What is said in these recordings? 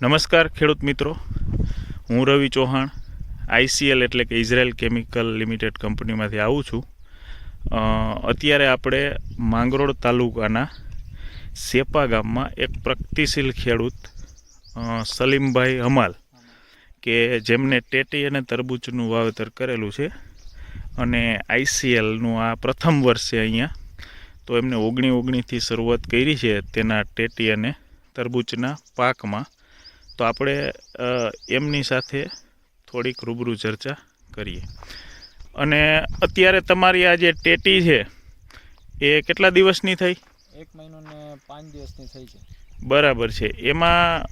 નમસ્કાર ખેડૂત મિત્રો. હું રવિ ચૌહાણ, આઈસીએલ એટલે કે ઇઝરાયલ કેમિકલ લિમિટેડ કંપનીમાંથી આવું છું. અત્યારે આપણે માંગરોળ તાલુકાના સેપા ગામમાં એક પ્રગતિશીલ ખેડૂત સલીમભાઈ હમાલ કે જેમને ટેટી અને તરબૂચનું વાવેતર કરેલું છે અને આઈસીએલનું આ પ્રથમ વર્ષ અહીંયા. તો એમને ઓગણી ઓગણીથી શરૂઆત કરી છે તેના ટેટી અને તરબૂચના પાકમાં. તો આપણે એમની સાથે થોડીક રૂબરૂ ચર્ચા કરીએ. અને અત્યારે તમારી આ જે ટેટી છે એ કેટલા દિવસની થઈ? એક મહિનો ને પાંચ દિવસની થઈ છે. બરાબર છે. એમાં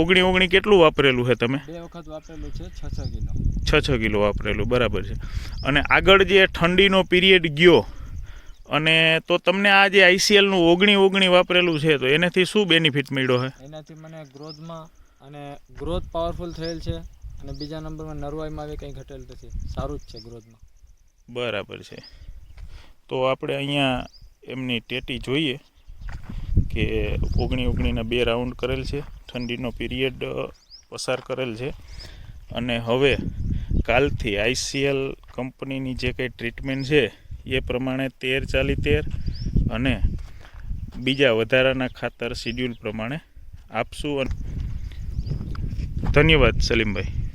ઓગણી ઓગણી કેટલું વાપરેલું છે તમે? બે વખત વાપરેલું છે છ છ કિલો. છ છ કિલો વાપરેલું બરાબર છે. અને આગળ જે ઠંડીનો પીરિયડ ગયો અને તો તમને આ જે આઈસીએલનું ઓગણી ઓગણી વાપરેલું છે તો એનાથી શું બેનિફિટ મળ્યો છે? એનાથી મને ગ્રોથમાં અને ગ્રોથ પાવરફુલ થયેલ છે અને બીજા નંબરમાં નરવાઈમાં બી કંઈ ઘટેલ નથી. સારું જ છે ગ્રોથમાં બરાબર છે. તો આપણે અહીંયા એમની ટેટી જોઈએ કે ઓગણી ઓગણીના બે રાઉન્ડ કરેલ છે. ઠંડીનો પીરિયડ પસાર કરેલ છે. અને હવે કાલથી આઈસીએલ કંપનીની જે કંઈ ટ્રીટમેન્ટ છે એ પ્રમાણે તેર ચાલી તેર અને બીજા વધારાના ખાતર શિડ્યુલ પ્રમાણે આપશું અને ધન્યવાદ સલીમભાઈ.